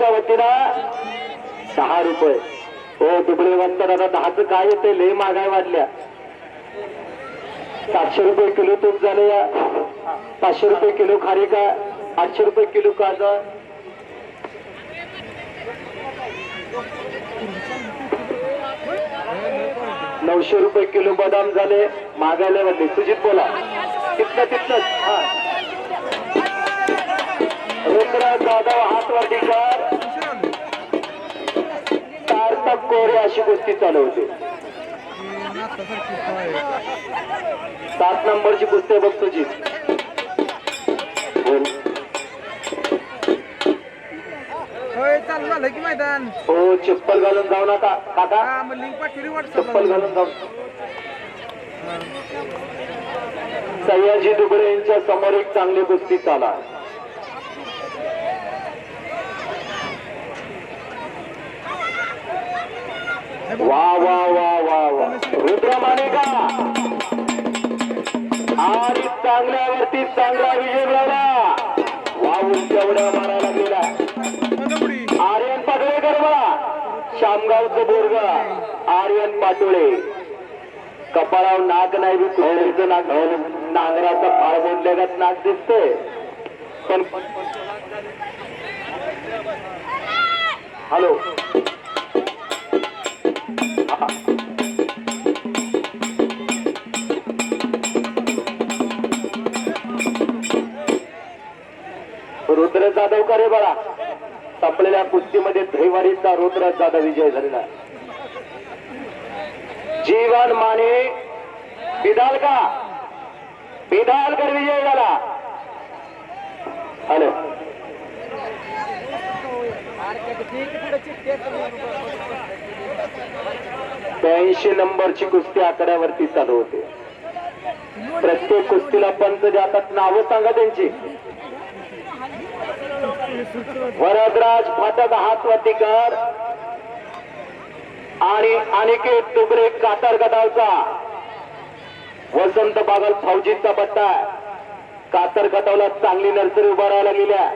यांच्या वतीनं दहा रुपये. हो दुबळे वाजता दादा दहाच काय येते लय महागाय वाढल्या. सातशे रुपये किलो तूप झाले या. पाचशे रुपये किलो खारी का? आठशे रुपये किलो काजा नऊशे रुपये किलो बदाम झाले. मागायला वाटले तुझी बोला. कोरे अशी गोष्टी चालू होते. सात नंबरची कुस्ती बघ झालं की मैदान. हो चप्पल घालून जाऊ नका काका. चप्पल घालून जाऊ. सयाजी दुबळे यांच्या समोर एक चांगली कुस्ती चाला वा वा वा वा वा. रुद्र मानेका आणि चांगल्यावरती चांगला विजय मिळाला. वा उलट्या उड्या मारायला गेला. आर्यन पाटोळेकर बघा. शामगावचं बोरग. आर्यन पाटोळे. कपाळावर नाक नाही बी कुत्र्याचं नाक नांगराचा फाळ बोलल्यागत नाक दिसते पण हॅलो. रुद्र जाधव का रे बाळा? संपलेल्या कुस्तीमध्ये धैवारीचा रुद्र जाधव विजय झालेला जीवन माने बिदालका बिदालकर विजय झाला. हॅलो ब्याऐंशी नंबरची कुस्ती आकड्यावरती चालू होते. प्रत्येक कुस्तीला पंच जातात नावं सांगा त्यांची. वरदराज फाटक हातवतीकर आणि अनिकेत तुबरे कातर गटावचा. वसंत बागल फौजीचा पट्टा. कातर गटावला चांगली नर्सरी उभारायला गेल्या.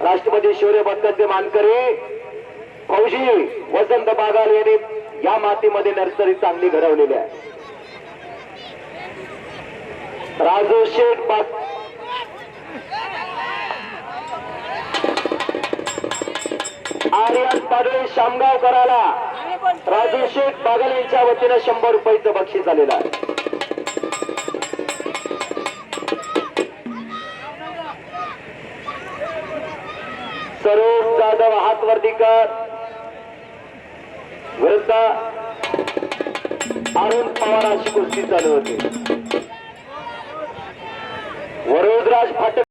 राष्ट्रपती शौर्य पदकाचे मानकरी. फौजी वसंत बागाल यांनी या मातीमध्ये नर्सरी चांगली घडवलेली आहे. राजू शेठ पाट आर्यन पाडवे शामगाव कराला राजू शेठ बागल यांच्या वतीनं शंभर रुपयाचं बक्षीस आलेलं आहे. स्वरूप जाधव हातवर्दीकर विरुद्ध अरुण पवार अशी कुस्ती चालू होती. वरोदराज फाटक